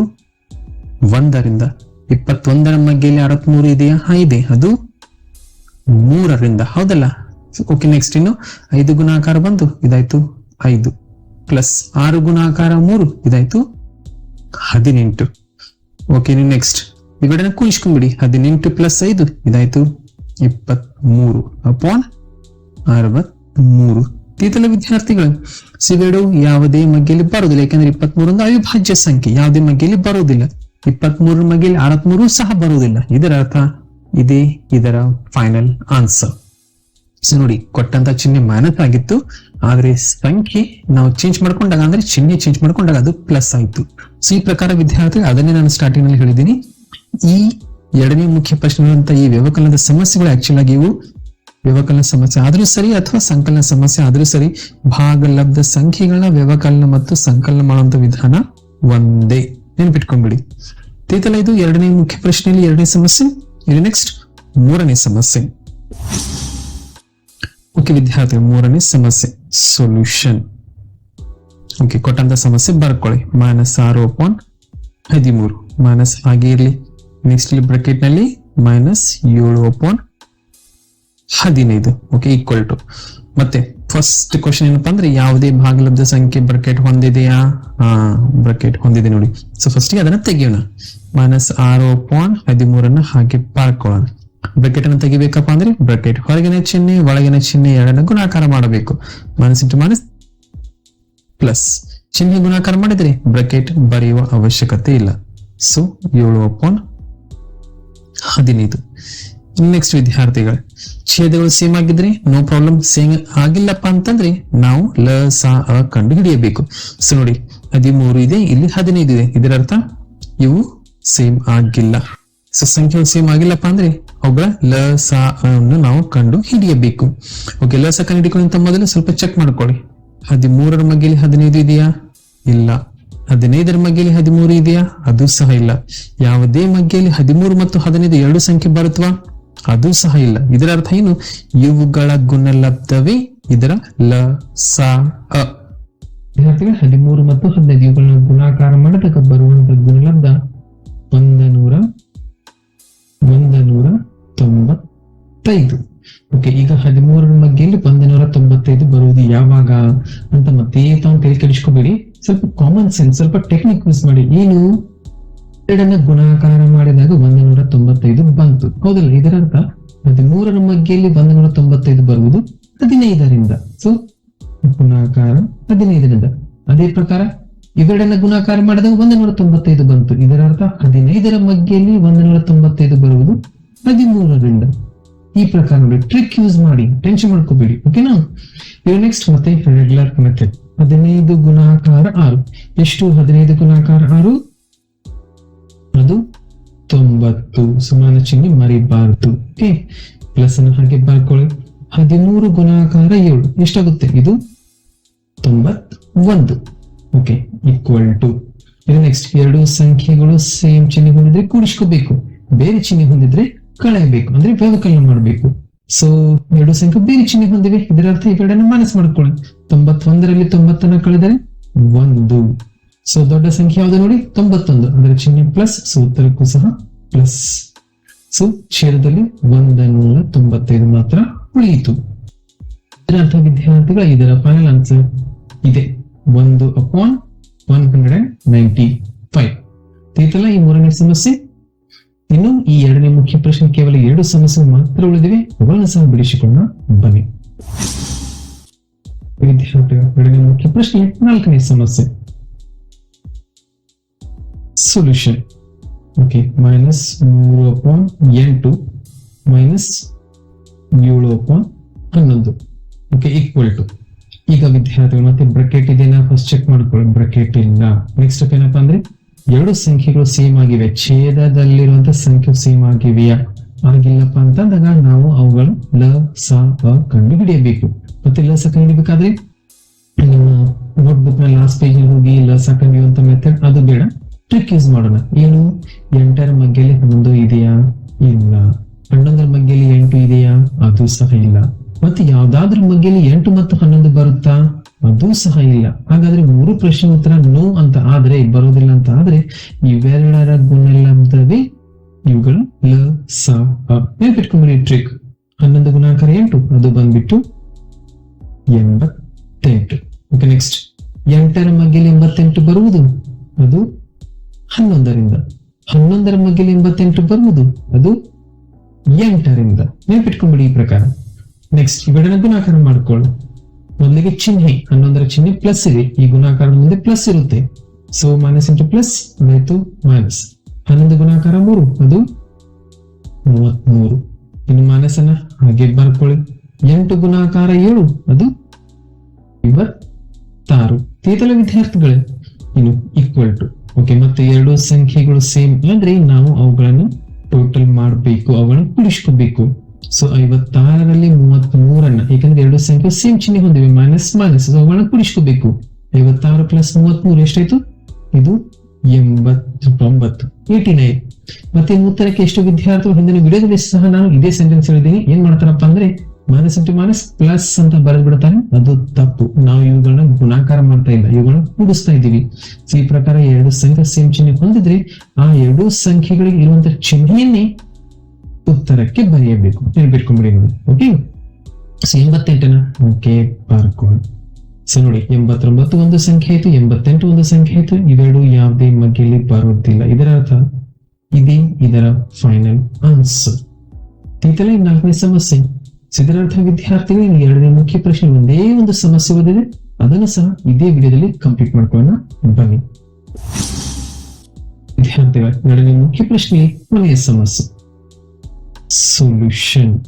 A: ಒಂದರಿಂದ ಇಪ್ಪತ್ತೊಂದರ ಮಗ್ಗೆಯಲ್ಲಿ ಅರವತ್ಮೂರು ಇದೆಯಾ? ಹಾ, ಇದೆ. ಅದು ಮೂರರಿಂದ. ಹೌದಲ್ಲ? ಓಕೆ ನೆಕ್ಸ್ಟ್ ಇನ್ನು ಐದು ಗುಣಾಕಾರ ಬಂದು ಇದಾಯ್ತು ಐದು. ಪ್ಲಸ್ ಆರು ಗುಣಾಕಾರ ಮೂರು. ಇದಾಯ್ತು? ಹದಿನೆಂಟು. ಓಕೆ ನೆಕ್ಸ್ಟ್ ಇವೆರಡನ್ನ ಕೂಡಿಸ್ಕೊಂಡ್ಬಿಡಿ ಹದಿನೆಂಟು ಪ್ಲಸ್ ಐದು, ಇದಾಯ್ತು? ಇಪ್ಪತ್ತ್ ಮೂರು ಅಪಾನ್ ಅರವತ್ ಮೂರು ತೀತಲ ವಿದ್ಯಾರ್ಥಿಗಳು, ಸಿಗಡು ಯಾವುದೇ ಮಗ್ಗೆಯಲ್ಲಿ ಬರೋದಿಲ್ಲ ಯಾಕಂದ್ರೆ ಇಪ್ಪತ್ಮೂರು ಒಂದು ಅವಿಭಾಜ್ಯ ಸಂಖ್ಯೆ. ಯಾವುದೇ ಮಗ್ಗೆಯಲ್ಲಿ ಬರುವುದಿಲ್ಲ. ಇಪ್ಪತ್ಮೂರರ ಮಗ್ಗೆಯಲ್ಲಿ ಅರವತ್ಮೂರು ಸಹ ಬರೋದಿಲ್ಲ ಇದರ ಅರ್ಥ? ಇದೇ ಇದರ ಫೈನಲ್ ಆನ್ಸರ್ ಸೊ ನೋಡಿ, ಕೊಟ್ಟಂತ ಚಿಹ್ನೆ ಮೈನಸ್ ಆಗಿತ್ತು ಆದ್ರೆ ಸಂಖ್ಯೆ ನಾವು ಚೇಂಜ್ ಮಾಡ್ಕೊಂಡಾಗ, ಅಂದ್ರೆ ಚಿಹ್ನೆ ಚೇಂಜ್ ಮಾಡ್ಕೊಂಡಾಗ ಅದು ಪ್ಲಸ್ ಆಯ್ತು. ಸೊ ಈ ಪ್ರಕಾರ ವಿದ್ಯಾರ್ಥಿ ಅದನ್ನೇ ನಾನು ಸ್ಟಾರ್ಟಿಂಗ್ನಲ್ಲಿ ಹೇಳಿದ್ದೀನಿ. ಈ ಎರಡನೇ ಮುಖ್ಯ ಪ್ರಶ್ನೆಗಳಂತ ಈ ವ್ಯವಕಲನದ ಸಮಸ್ಯೆಗಳು ಆಕ್ಚುಲ್ ಆಗಿ ಇವು. ವ್ಯವಕಲನ ಸಮಸ್ಯೆ ಆದ್ರೂ ಸರಿ ಅಥವಾ ಸಂಕಲನ ಸಮಸ್ಯೆ ಆದ್ರೂ ಸರಿ ಭಾಗಲಬ್ಧ ಸಂಖ್ಯೆಗಳನ್ನ ವ್ಯವಕಲನ ಮತ್ತು ಸಂಕಲನ ಮಾಡುವಂತ ವಿಧಾನ ಒಂದೇ. ನೆನ್ಪಿಟ್ಕೊಂಡ್ಬಿಡಿ. ತೀತಲ ಇದು ಎರಡನೇ ಮುಖ್ಯ ಪ್ರಶ್ನೆಯಲ್ಲಿ ಎರಡನೇ ಸಮಸ್ಯೆ ಇದು ನೆಕ್ಸ್ಟ್ ಮೂರನೇ ಸಮಸ್ಯೆ. ಓಕೆ ವಿದ್ಯಾರ್ಥಿ ಮೂರನೇ ಸಮಸ್ಯೆ. ಸೊಲ್ಯೂಷನ್ ಓಕೆ ಕೊಟ್ಟಂತ ಸಮಸ್ಯೆ ಬರ್ಕೊಳ್ಳಿ. ಮೈನಸ್ ಆರು ಅಪಾನ್ ಹದಿಮೂರು. ಮೈನಸ್ ಹಾಗೆ ಇರಲಿ. ನೆಕ್ಸ್ಟ್ ಬ್ರಾಕೆಟ್ನಲ್ಲಿ ಮೈನಸ್ ಏಳು ಅಪಾನ್ ಹದಿನೈದು. ಓಕೆ ಈಕ್ವಲ್ ಟು ಮತ್ತೆ ಫಸ್ಟ್ ಕ್ವಶನ್ ಏನಪ್ಪಾ ಅಂದ್ರೆ ಯಾವುದೇ ಭಾಗಲಬ್ಧ ಸಂಖ್ಯೆ ಬ್ರಕೆಟ್ ಹೊಂದಿದೆಯಾ? ಹಾ ಬ್ರಕೆಟ್ ಹೊಂದಿದೆ ನೋಡಿ. ಸೊ ಫಸ್ಟ್ ಅದನ್ನ ತೆಗಿಯೋಣ. ಮೈನಸ್ ಆರು ಪಾಯಿಂಟ್ ಹದಿಮೂರನ್ನ ಹಾಗೆ ಬರ್ಕೊಳ್ಳೋಣ. ಬ್ರಕೆಟ್ ಅನ್ನು ತೆಗಿಬೇಕಪ್ಪ ಅಂದ್ರೆ ಬ್ರಕೆಟ್ ಹೊರಗಿನ ಚಿಹ್ನೆ, ಒಳಗಿನ ಚಿಹ್ನೆ ಎರಡನ್ನ ಗುಣಾಕಾರ ಮಾಡಬೇಕು. ಮೈನಸ್ ಇಂಟು ಮೈನಸ್ ಪ್ಲಸ್ ಚಿಹ್ನೆ ಗುಣಾಕಾರ ಮಾಡಿದ್ರೆ ಬ್ರಕೆಟ್ ಬರೆಯುವ ಅವಶ್ಯಕತೆ ಇಲ್ಲ. ಸೊ ಏಳು ಅಪಾನ್ ಹದಿನೈದು. ನೆಕ್ಸ್ಟ್ ವಿದ್ಯಾರ್ಥಿಗಳು, ಛೇದಗಳು ಸೇಮ್ ಆಗಿದ್ರೆ ನೋ ಪ್ರಾಬ್ಲಮ್ ಸೇಮ್ ಆಗಿಲ್ಲಪ್ಪ ಅಂತಂದ್ರೆ ನಾವು ಲ, ಸ, ಅ ಕಂಡು ಹಿಡಿಯಬೇಕು. ಸೊ ನೋಡಿ, ಹದಿಮೂರು ಇದೆ, ಇಲ್ಲಿ ಹದಿನೈದು ಇದೆ. ಇದರ ಅರ್ಥ ಇವು ಸೇಮ್ ಆಗಿಲ್ಲ. ಸೊ ಸಂಖ್ಯೆಗಳು ಸೇಮ್ ಆಗಿಲ್ಲಪ್ಪ ಅಂದ್ರೆ ಅವುಗಳ ಲ ಸ ಅನ್ನು ನಾವು ಕಂಡು ಹಿಡಿಯಬೇಕು. ಓಕೆ ಲ ಸ ಕಂಡು ಹಿಡಿಕೊಳ್ಳುವಂತ ಮೊದಲು ಸ್ವಲ್ಪ ಚೆಕ್ ಮಾಡ್ಕೊಳ್ಳಿ. ಹದಿಮೂರರ ಮಗ್ಗಿಲಿ ಹದಿನೈದು ಇದೆಯಾ? ಇಲ್ಲ. ಹದಿನೈದರ ಮಗ್ಗಿಲಿ ಹದಿಮೂರು ಇದೆಯಾ? ಅದು ಸಹ ಇಲ್ಲ. ಯಾವುದೇ ಮಗ್ಗೆಯಲ್ಲಿ ಹದಿಮೂರು ಮತ್ತು ಹದಿನೈದು ಎರಡು ಸಂಖ್ಯೆ ಬರುತ್ತವಾ ಅದು ಸಹ ಇಲ್ಲ. ಇದರ ಅರ್ಥ ಏನು? ಇವುಗಳ ಗುಣಲಬ್ಧವೇ ಇದರ ಲ ಸ ಅ ಹದಿಮೂರು ಮತ್ತು ಹದಿನೈದು ಇವುಗಳನ್ನ ಗುಣಾಕಾರ ಮಾಡತಕ್ಕ ಬರುವಂತ ಗುಣಲಬ್ಧ ಒಂದ ನೂರ ಒಂದ ನೂರ ತೊಂಬತ್ತೈದು ಓಕೆ ಈಗ ಹದಿಮೂರರ ಮಗ್ಗೆಯಲ್ಲಿ ಒಂದ ನೂರ ತೊಂಬತ್ತೈದು ಬರುವುದು ಯಾವಾಗ ಅಂತ ಮತ್ತೆ ತಾವು ತಲೆ ಕೆಡಿಸ್ಕೋಬೇಡಿ ಸ್ವಲ್ಪ ಕಾಮನ್ ಸೆನ್ಸ್ ಸ್ವಲ್ಪ ಟೆಕ್ನಿಕ್ ಯೂಸ್ ಮಾಡಿ. ಏನು? ಎರಡನ್ನ ಗುಣಾಕಾರ ಮಾಡಿದಾಗ ಒಂದ ನೂರ ತೊಂಬತ್ತೈದು ಬಂತು. ಹೌದಲ್ಲ ಇದರ ಅರ್ಥ ಹದಿಮೂರರ ಮಗ್ಗೆಯಲ್ಲಿ ಒಂದ ನೂರ ತೊಂಬತ್ತೈದು ಬರುವುದು ಹದಿನೈದರಿಂದ. ಸೊ ಗುಣಾಕಾರ ಹದಿನೈದರಿಂದ. ಅದೇ ಪ್ರಕಾರ ಇವೆರಡನ್ನ ಗುಣಾಕಾರ ಮಾಡಿದಾಗ ಒಂದ ನೂರ ತೊಂಬತ್ತೈದು ಬಂತು. ಇದರ ಅರ್ಥ ಹದಿನೈದರ ಮಗ್ಗೆಯಲ್ಲಿ ಒಂದ ನೂರ ತೊಂಬತ್ತೈದು ಬರುವುದು ಹದಿಮೂರರಿಂದ. ಈ ಪ್ರಕಾರ ನೋಡಿ ಟ್ರಿಕ್ ಯೂಸ್ ಮಾಡಿ ಟೆನ್ಷನ್ ಮಾಡ್ಕೋಬೇಡಿ ಓಕೆನಾ ಇವ್ ನೆಕ್ಸ್ಟ್ ಮತ್ತೆ ರೆಗ್ಯುಲರ್ ಮೆಥಡ್ ಹದಿನೈದು ಗುಣಾಕಾರ ಆರು. ಎಷ್ಟು ಹದಿನೈದು ಗುಣಾಕಾರ ಆರು? ಅದು ತೊಂಬತ್ತು. ಸಮಾನ ಚಿಹ್ನೆ ಮರಿಬಾರದು ಓಕೆ ಪ್ಲಸ್ ಅನ್ನು ಹಾಗೆ ಬರ್ಕೊಳ್ಳಿ. ಹದಿಮೂರು ಗುಣಾಕಾರ ಏಳು. ಎಷ್ಟಾಗುತ್ತೆ? ಇದು ತೊಂಬತ್ ಒಂದು ಓಕೆ ಈಕ್ವಲ್ ಟು ಇದು ನೆಕ್ಸ್ಟ್ ಎರಡು ಸಂಖ್ಯೆಗಳು ಸೇಮ್ ಚಿಹ್ನೆ ಹೊಂದಿದ್ರೆ ಕೂಡಿಸ್ಕೋಬೇಕು. ಬೇರೆ ಚಿಹ್ನೆ ಹೊಂದಿದ್ರೆ ಕಳೆಯಬೇಕು. ಅಂದ್ರೆ ವ್ಯವಕಲನ ಮಾಡಬೇಕು. ಸೊ ಎರಡು ಸಂಖ್ಯೆ ಬೇರೆ ಚಿಹ್ನೆ ಹೊಂದಿವೆ. ಇದರ ಅರ್ಥ ಇವೆರಡನ್ನ ಮನಸ್ಸು ಮಾಡ್ಕೊಳ್ಳಿ. ತೊಂಬತ್ತೊಂದರಲ್ಲಿ ತೊಂಬತ್ತನ್ನ ಕಳೆದರೆ ಒಂದು. ಸೊ ದೊಡ್ಡ ಸಂಖ್ಯೆ ಯಾವುದು ನೋಡಿ? ತೊಂಬತ್ತೊಂದು. ಅಂದ್ರೆ ಚಿಹ್ನೆ ಪ್ಲಸ್ ಸೊ ಉತ್ತರಕ್ಕೂ ಸಹ ಪ್ಲಸ್ ಸೊ ಛೇದದಲ್ಲಿ ಒಂದ ನೂರ ತೊಂಬತ್ತೈದು ಮಾತ್ರ ಉಳಿಯಿತು. ಇದರ ಅರ್ಥ ವಿದ್ಯಾರ್ಥಿಗಳ ಇದರ ಫೈನಲ್ ಆನ್ಸರ್ ಇದೆ. ಒಂದು upon one hundred and ninety five ತಿಳಿತಲ್ಲ ಈ ಮೂರನೇ ಸಮಸ್ಯೆ. ಇನ್ನು ಈ ಎರಡನೇ ಮುಖ್ಯ ಪ್ರಶ್ನೆ ಕೇವಲ ಎರಡು ಸಮಸ್ಯೆ ಮಾತ್ರ ಉಳಿದಿವೆ. ಅವುಗಳನ್ನು ಸಹ ಬಿಡಿಸಿಕೊಂಡು ಬನ್ನಿ. ಎರಡನೇ ಮುಖ್ಯ ಪ್ರಶ್ನೆ, ನಾಲ್ಕನೇ ಸಮಸ್ಯೆ. ಸೊಲ್ಯೂಷನ್ ಓಕೆ ಮೈನಸ್ ಮೂರು ಅಪಾನ್ ಎಂಟು ಮೈನಸ್ ಏಳು ಅಪಾನ್ ಹನ್ನೊಂದು. ಓಕೆ ಈಕ್ವಲ್ ಟು ಈಗ ವಿದ್ಯಾರ್ಥಿಗಳು ಮತ್ತೆ ಬ್ರಕೆಟ್ ಇದೆಯಾ? ಫಸ್ಟ್ ಚೆಕ್ ಮಾಡ್ಕೊಳ್ಳಿ ಬ್ರಕೆಟ್ ಇಲ್ಲ. ನೆಕ್ಸ್ಟ್ ಏನಪ್ಪಾ ಅಂದ್ರೆ, ಎರಡು ಸಂಖ್ಯೆಗಳು ಸೇಮ್ ಆಗಿವೆ. ಛೇದದಲ್ಲಿರುವಂತ ಸಂಖ್ಯೆ ಸೇಮ್ ಆಗಿವೆಯಾ? ಆಗಿಲ್ಲಪ್ಪ ಅಂತಂದಾಗ ನಾವು ಅವುಗಳು ಲ, ಸ ಕಂಡು ಹಿಡಿಯಬೇಕು. ಮತ್ತೆ ಲಸ ಕಂಡು ಹಿಡಿಬೇಕಾದ್ರೆ ನೋಟ್ಬುಕ್ನ ಲಾಸ್ಟ್ ಪೇಜ್ ಹೋಗಿ ಲಸ ಕಂಡು ಮೆಥಡ್ ಅದು ಬೇಡ. ಟ್ರಿಕ್ ಯೂಸ್ ಮಾಡೋಣ. ಏನು? ಎಂಟರ ಮಗ್ಗೆಯಲ್ಲಿ ಹನ್ನೊಂದು ಇದೆಯಾ? ಇಲ್ಲ. ಹನ್ನೊಂದರ ಮಗ್ಗೆಯಲ್ಲಿ ಎಂಟು ಇದೆಯಾ? ಅದು ಸಹ ಇಲ್ಲ. ಮತ್ತೆ ಯಾವ್ದಾದ್ರ ಮಗ್ಗೆಲಿ ಎಂಟು ಮತ್ತು ಹನ್ನೊಂದು ಬರುತ್ತಾ? ಅದು ಸಹ ಇಲ್ಲ. ಹಾಗಾದ್ರೆ ಮೂರು ಪ್ರಶ್ನೆ ಉತ್ತರ ನೋ ಅಂತ ಆದ್ರೆ ಬರೋದಿಲ್ಲ ಅಂತ ಆದ್ರೆ, ಇವೆರಡರ ಗುಣಲಬ್ಧವೇ? ಇವುಗಳು ಲ, ಸ, ಅ. ನೆನ್ಪಿಟ್ಕೊಂಡ್ಬಿಡಿ ಟ್ರಿಕ್. ಹನ್ನೊಂದು ಗುಣಾಕಾರ ಎಂಟು, ಅದು ಬಂದ್ಬಿಟ್ಟು ಎಂಬತ್ತೆಂಟು. ಓಕೆ ನೆಕ್ಸ್ಟ್ ಎಂಟರ ಮಗ್ಗೆಲಿ ಎಂಬತ್ತೆಂಟು ಬರುವುದು? ಅದು ಹನ್ನೊಂದರಿಂದ. ಹನ್ನೊಂದರ ಮಗ್ಗೆಲಿ ಎಂಬತ್ತೆಂಟು ಬರುವುದು? ಅದು ಎಂಟರಿಂದ. ನೆನಪಿಟ್ಕೊಂಡ್ಬಿಡಿ ಈ ಪ್ರಕಾರ. ನೆಕ್ಸ್ಟ್ ಇವೆರಡನ್ನ ಗುಣಾಕಾರ ಮಾಡ್ಕೊಳ್ಳಿ ಮೊದಲಿಗೆ ಚಿಹ್ನೆ, ಹನ್ನೊಂದರ ಚಿಹ್ನೆ ಪ್ಲಸ್ ಇದೆ. ಈ ಗುಣಾಕಾರ ಮುಂದೆ ಪ್ಲಸ್ ಇರುತ್ತೆ. ಸೊ ಮೈನಸ್ ಇಂಟು ಪ್ಲಸ್ ಅದಾಯ್ತು ಮೈನಸ್ ಹನ್ನೊಂದು ಗುಣಾಕಾರ ಮೂರು, ಅದು ಮೂವತ್ಮೂರು ಇನ್ನು ಮೈನಸ್ ಅನ್ನ ಹಾಗೆ ಬರ್ಕೊಳ್ಳಿ. ಎಂಟು ಗುಣಾಕಾರ ಏಳು, ಅದು ಇವತ್ತಾರು ತೀತಲ ವಿದ್ಯಾರ್ಥಿಗಳೇ? ಇನ್ನು ಈಕ್ವಲ್ ಟು ಓಕೆ ಮತ್ತೆ ಎರಡು ಸಂಖ್ಯೆಗಳು ಸೇಮ್ ಅಂದ್ರೆ ನಾವು ಅವುಗಳನ್ನು ಟೋಟಲ್ ಮಾಡಬೇಕು, ಅವುಗಳನ್ನು ಕೂಡಿಸ್ಕೋಬೇಕು. ಸೊ ಐವತ್ತಾರರಲ್ಲಿ ಮೂವತ್ತ್ ಮೂರನ್ನ ಯಾಕಂದ್ರೆ ಎರಡು ಸಂಖ್ಯೆ ಸೇಮ್ ಚಿಹ್ನೆ ಹೊಂದಿವೆ ಮೈನಸ್ ಮೈನಸ್ ಅವುಗಳನ್ನ ಕೂಡಿಸ್ಕೋಬೇಕು. ಐವತ್ತಾರು ಪ್ಲಸ್ ಮೂವತ್ತ್ ಮೂರು ಎಷ್ಟಾಯ್ತು? ಇದು ಎಂಬತ್ತೊಂಬತ್ತು. ಏಟಿ ನೈನ್ ಮತ್ತೆ ಉತ್ತರಕ್ಕೆ ಎಷ್ಟು ವಿದ್ಯಾರ್ಥಿಗಳು ಹಿಂದಿನ ವಿಡಿಯೋದಲ್ಲಿ ಸಹ ನಾನು ಇದೇ ಸೆಂಟೆನ್ಸ್ ಹೇಳಿದ್ದೀನಿ. ಏನ್ ಮಾಡ್ತಾರಪ್ಪ ಅಂದ್ರೆ ಮೈನಸ್ ಇಂಟು ಮೈನಸ್ ಪ್ಲಸ್ ಅಂತ ಬರೆದು ಬಿಡ್ತಾರೆ ಅದು ತಪ್ಪು. ನಾವು ಇವುಗಳನ್ನ ಗುಣಾಕಾರ ಮಾಡ್ತಾ ಇಲ್ಲ. ಇವುಗಳನ್ನ ಕೂಡಿಸ್ತಾ ಇದ್ದೀವಿ. ಈ ಪ್ರಕಾರ ಎರಡು ಸಂಖ್ಯೆ ಸೇಮ್ ಚಿಹ್ನೆ ಹೊಂದಿದ್ರೆ, ಆ ಎರಡು ಸಂಖ್ಯೆಗಳಿಗೆ ಇರುವಂತಹ ಚಿಹ್ನೆಯನ್ನೇ ಉತ್ತರಕ್ಕೆ ಬರೆಯಬೇಕು. ನೆನಪಿಟ್ಕೊಂಡ್ಬಿಡಿ ನೋಡಿ ಓಕೆ ಸೊ ಎಂಬತ್ತೆಂಟನ ಓಕೆ ಬಾರ್ಕೋಡ್ ಸೊ ನೋಡಿ ಎಂಬತ್ತೊಂಬತ್ತು ಒಂದು ಸಂಖ್ಯೆ ಆಯ್ತು ಎಂಬತ್ತೆಂಟು ಒಂದು ಸಂಖ್ಯೆ ಆಯ್ತು ಇವೆರಡು ಯಾವುದೇ ಮಗ್ಗೆಯಲ್ಲಿ ಬರುವುದಿಲ್ಲ. ಇದರ ಅರ್ಥ? ಇದೇ ಇದರ ಫೈನಲ್ ಆನ್ಸರ್ ಈತಲೇ ನಾಲ್ಕನೇ ಸಮಸ್ಯೆ. ಸಿದ್ಧರಾರ್ಥ ಇದರ ಅರ್ಥ ವಿದ್ಯಾರ್ಥಿಗಳು ಎರಡನೇ ಮುಖ್ಯ ಪ್ರಶ್ನೆ ಒಂದೇ ಒಂದು ಸಮಸ್ಯೆ ಓದಿದೆ. ಅದನ್ನು ಸಹ ಇದೇ ವಿಡಿಯೋದಲ್ಲಿ ಕಂಪ್ಲೀಟ್ ಮಾಡ್ಕೊಳ್ಳೋಣ. ಬನ್ನಿ. ವಿದ್ಯಾರ್ಥಿಗಳ ಎರಡನೇ ಮುಖ್ಯ ಪ್ರಶ್ನೆ ಕೊನೆಯ ಸಮಸ್ಯೆ. ಸೊಲ್ಯೂಷನ್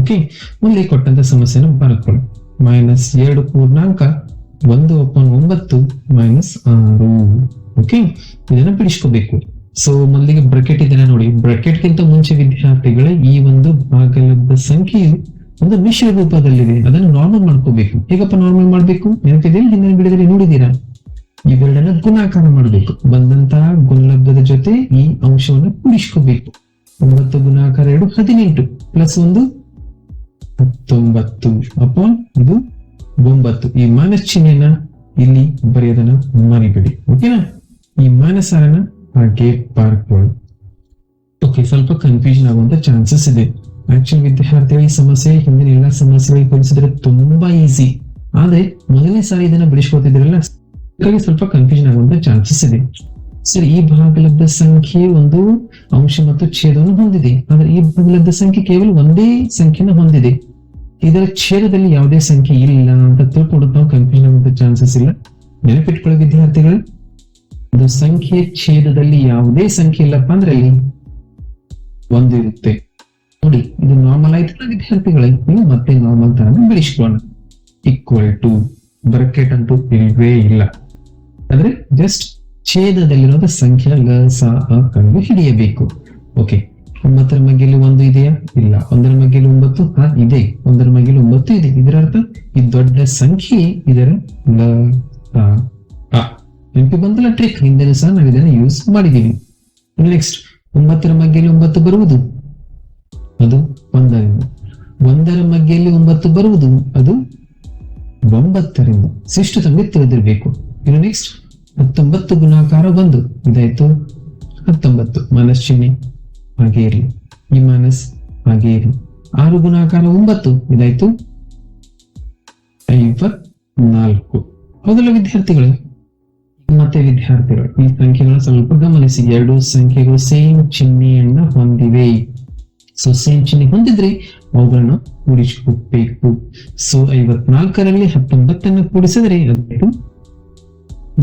A: ಓಕೆ ಮುಂದೆ ಕೊಟ್ಟಂತ ಸಮಸ್ಯೆನ ಬರ್ಕೊಳ್ಳಿ ಮೈನಸ್ ಎರಡು ಪೂರ್ಣಾಂಕ ಒಂದು ಅಪಾನ್ ಒಂಬತ್ತು ಮೈನಸ್ ಆರು. ಓಕೆ ಇದನ್ನ ಬಿಡಿಸ್ಕೋಬೇಕು. ಸೊ ಮೊದಲಿಗೆ ಬ್ರಕೆಟ್ ಇದನ್ನ ನೋಡಿ. ಬ್ರಕೆಟ್ ಗಿಂತ ಮುಂಚೆ ವಿದ್ಯಾರ್ಥಿಗಳ ಈ ಒಂದು ಭಾಗಲಬ್ಧ ಸಂಖ್ಯೆಯು ಒಂದು ಮಿಶ್ರ ರೂಪದಲ್ಲಿದೆ. ಅದನ್ನು ನಾರ್ಮಲ್ ಮಾಡ್ಕೋಬೇಕು. ಹೇಗಪ್ಪ ನಾರ್ಮಲ್ ಮಾಡ್ಬೇಕು? ನೆನಪಿದೆ ಹಿಂದಿನ ಬಿಡದಲ್ಲಿ ನೋಡಿದೀರಾ ಇವೆರಡನ್ನ ಗುಣಾಕಾರ ಮಾಡಬೇಕು. ಬಂದಂತಹ ಗುಣಲಬ್ಧದ ಜೊತೆ ಈ ಅಂಶವನ್ನು ಕೂಡಿಸ್ಕೋಬೇಕು ಒಂಬತ್ತು ಗುಣಾಕಾರ ಎರಡು, ಹದಿನೆಂಟು. ಪ್ಲಸ್ ಒಂದು, ಹತ್ತೊಂಬತ್ತು. ಅಪಾನ್ ಇದು ಒಂಬತ್ತು. ಈ ಮೈನಸ್ ಚಿಹ್ನೆಯನ್ನ ಇಲ್ಲಿ ಬರೆಯೋದನ್ನ ಮರಿಬೇಡಿ. ಓಕೆನಾ ಈ ಮೈನಸ್ ಹಾಗೆ ಪಾರ್ಕೊಳ್ಳಿ ಓಕೆ ಸ್ವಲ್ಪ ಕನ್ಫ್ಯೂಷನ್ ಆಗುವಂತ ಚಾನ್ಸಸ್ ಇದೆ. ಆಕ್ಚುಲಿ ವಿದ್ಯಾರ್ಥಿಗಳ ಈ ಸಮಸ್ಯೆ, ಹಿಂದಿನ ಎಲ್ಲಾ ಸಮಸ್ಯೆಗಳಿಗೆ ಹೋಲಿಸಿದ್ರೆ ತುಂಬಾ ಈಸಿ ಆದ್ರೆ ಮೊದಲನೇ ಸಾರಿ ಇದನ್ನ ಬಿಡಿಸ್ಕೊತಿದ್ರಲ್ಲ ಸ್ವಲ್ಪ ಕನ್ಫ್ಯೂಷನ್ ಆಗುವಂತ ಚಾನ್ಸಸ್ ಇದೆ. ಸರ್, ಈ ಭಾಗಲಬ್ಧ ಸಂಖ್ಯೆ ಒಂದು ಅಂಶ ಮತ್ತು ಛೇದವನ್ನು ಹೊಂದಿದೆ. ಆದ್ರೆ ಈ ಭಾಗಲಬ್ಧ ಸಂಖ್ಯೆ ಕೇವಲ ಒಂದೇ ಸಂಖ್ಯೆನ ಹೊಂದಿದೆ. ಇದರ ಛೇದದಲ್ಲಿ ಯಾವುದೇ ಸಂಖ್ಯೆ ಇಲ್ಲ ಅಂತ ತಿಳ್ಕೊಂಡು ನಾವು ಕನ್ಫ್ಯೂಷನ್ ಆಗುವಂತ ಚಾನ್ಸಸ್ ಇಲ್ಲ. ನೆನಪಿಟ್ಕೊಳ್ಳೋ ವಿದ್ಯಾರ್ಥಿಗಳು. ಒಂದು ಸಂಖ್ಯೆ ಛೇದದಲ್ಲಿ ಯಾವುದೇ ಸಂಖ್ಯೆ ಇಲ್ಲಪ್ಪ ಅಂದ್ರೆ ಅಲ್ಲಿ ಒಂದು ಇರುತ್ತೆ ನೋಡಿ, ಇದು ನಾರ್ಮಲ್ ಆಯ್ತಲ್ಲ ವಿದ್ಯಾರ್ಥಿಗಳೇ. ನೀವು ಮತ್ತೆ ನಾರ್ಮಲ್ ತರ ಬಿಡಿಸ್ಕೋಣ ಈಕ್ವಲ್ ಟು ಬ್ರಕೆಟ್ ಅಂತೂ ಇಲ್ವೇ ಇಲ್ಲ. ಅಂದ್ರೆ ಜಸ್ಟ್ ಛೇದದಲ್ಲಿರೋದ ಸಂಖ್ಯೆ ಲ, ಸ ಕಂಡು ಹಿಡಿಯಬೇಕು. ಓಕೆ ಒಂಬತ್ತರ ಮಗ್ಗಿಲು ಒಂದು ಇದೆಯಾ? ಇಲ್ಲ. ಒಂದರ ಮಗ್ಗಿಲು ಒಂಬತ್ತು? ಹಾ, ಇದೆ. ಒಂದರ ಮಗ್ಗಿಲು ಒಂಬತ್ತು ಇದೆ. ಇದರ ಅರ್ಥ ಈ ದೊಡ್ಡ ಸಂಖ್ಯೆ ಇದರ ಲ ಅ. ನೆನಪಿ ಬಂದಲ್ಲ ಟ್ರಿಕ್ ಹಿಂದೆ ಸಹ ನಾವು ಇದನ್ನ ಯೂಸ್ ಮಾಡಿದ್ದೀವಿ ನೆಕ್ಸ್ಟ್ ಒಂಬತ್ತರ ಮಗ್ಗಿಲು ಒಂಬತ್ತು ಬರುವುದು? ಅದು ಒಂದರಿಂದ. ಒಂದರ ಮಗ್ಗೆಯಲ್ಲಿ ಒಂಬತ್ತು ಬರುವುದು? ಅದು ಒಂಬತ್ತರಿಂದ. ಶಿಷ್ಟು ತಮಗೆ ತಿಳಿದಿರಬೇಕು. ಇನ್ನು ನೆಕ್ಸ್ಟ್ ಹತ್ತೊಂಬತ್ತು ಗುಣಾಕಾರ ಒಂದು. ಇದಾಯ್ತು? ಹತ್ತೊಂಬತ್ತು. ಮನಸ್ ಚಿಹ್ನೆ ಹಾಗೆ ಇರಲಿ ಈ ಮನಸ್ ಹಾಗೆ ಇರಲಿ ಆರು ಗುಣಾಕಾರ ಒಂಬತ್ತು. ಇದಾಯ್ತು? ಐವತ್ನಾಲ್ಕು. ಹೌದಲ್ಲ ವಿದ್ಯಾರ್ಥಿಗಳು? ಮತ್ತೆ ವಿದ್ಯಾರ್ಥಿಗಳು, ಈ ಸಂಖ್ಯೆಗಳ ಸ್ವಲ್ಪ ಗಮನಿಸಿ. ಎರಡು ಸಂಖ್ಯೆಗಳು ಸೇಮ್ ಚಿಹ್ನೆಯನ್ನ ಹೊಂದಿವೆ. ಸೊ ಸೇಮ್ ಚಿಹ್ನೆ ಹೊಂದಿದ್ರೆ ಅವುಗಳನ್ನ ಕೂಡಿಸ್ಕೋಬೇಕು ಸೊ ಐವತ್ನಾಲ್ಕರಲ್ಲಿ ಹತ್ತೊಂಬತ್ತನ್ನು ಕೂಡಿಸಿದ್ರೆ ಅದು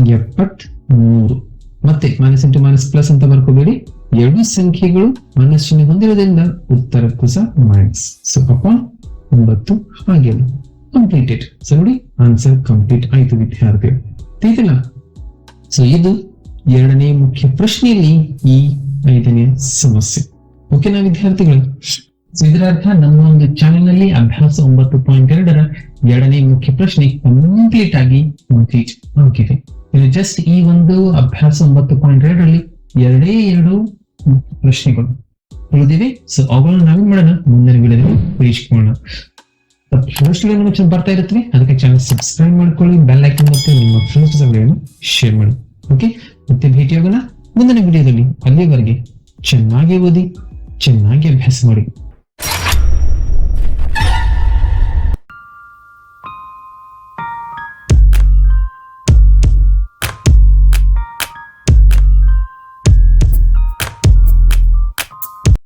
A: ಎಪ್ಪತ್ ಮೂರು ಮತ್ತೆ ಮೈನಸ್ ಇಂಟು ಮೈನಸ್ ಪ್ಲಸ್ ಅಂತ ಬರ್ಕೋಬೇಡಿ ಎರಡು ಸಂಖ್ಯೆಗಳು ಮೈನಸ್ ಚಿಹ್ನೆ ಹೊಂದಿರೋದ್ರಿಂದ ಉತ್ತರಕ್ಕೂ ಸಹ ಮೈನಸ್ ಸೊ ಅಪಾನ್ ಒಂಬತ್ತು ಹಾಗೆ ಕಂಪ್ಲೀಟೆಡ್ ಸೊ ನೋಡಿ ಆನ್ಸರ್ ಕಂಪ್ಲೀಟ್ ಆಯ್ತು ವಿದ್ಯಾರ್ಥಿಗಳು ತಿಳಿದಿಲ್ಲ? ಸೊ ಇದು ಎರಡನೇ ಮುಖ್ಯ ಪ್ರಶ್ನೆಯಲ್ಲಿ ಈ ಐದನೇ ಸಮಸ್ಯೆ. ಓಕೆನಾ ವಿದ್ಯಾರ್ಥಿಗಳು? ಇದರ ಅರ್ಥ ನಮ್ಮ ಒಂದು ಚಾನೆಲ್ನಲ್ಲಿ ಅಭ್ಯಾಸ ಒಂಬತ್ತು ಪಾಯಿಂಟ್ ಎರಡರ ಎರಡನೇ ಮುಖ್ಯ ಪ್ರಶ್ನೆ ಕಂಪ್ಲೀಟ್ ಆಗಿ ಕಂಪ್ಲೀಟ್ ಆಗಿದೆ. ಇದು ಜಸ್ಟ್ ಈ ಒಂದು ಅಭ್ಯಾಸ ಒಂಬತ್ತು ಪಾಯಿಂಟ್ ಎರಡರಲ್ಲಿ ಎರಡೇ ಎರಡು ಪ್ರಶ್ನೆಗಳು. ಉಳಿದಿವೆ ಸೊ ಅವುಗಳನ್ನು ನಾವೇನ್ ಮಾಡೋಣ. ಮುಂದಿನ ವಿಡಿಯೋದಲ್ಲಿ ಉಪಯೋಗಿಸ್ಕೊಳ್ಳೋಣ ಬರ್ತಾ ಇರುತ್ತೆ ಅದಕ್ಕೆ ಚಾನಲ್ ಸಬ್ಸ್ಕ್ರೈಬ್ ಮಾಡ್ಕೊಳ್ಳಿ ಬೆಲ್ ಐಕನ್ ಮತ್ತೆ ನಿಮ್ಮ ಫ್ರೆಂಡ್ಸ್ ಶೇರ್ ಮಾಡಿ. ಓಕೆ ಮತ್ತೆ ಭೇಟಿಯಾಗೋಣ ಮುಂದಿನ ವಿಡಿಯೋದಲ್ಲಿ. ಅಲ್ಲಿವರೆಗೆ ಚೆನ್ನಾಗಿ ಓದಿ, ಚೆನ್ನಾಗಿ ಅಭ್ಯಾಸ ಮಾಡಿ.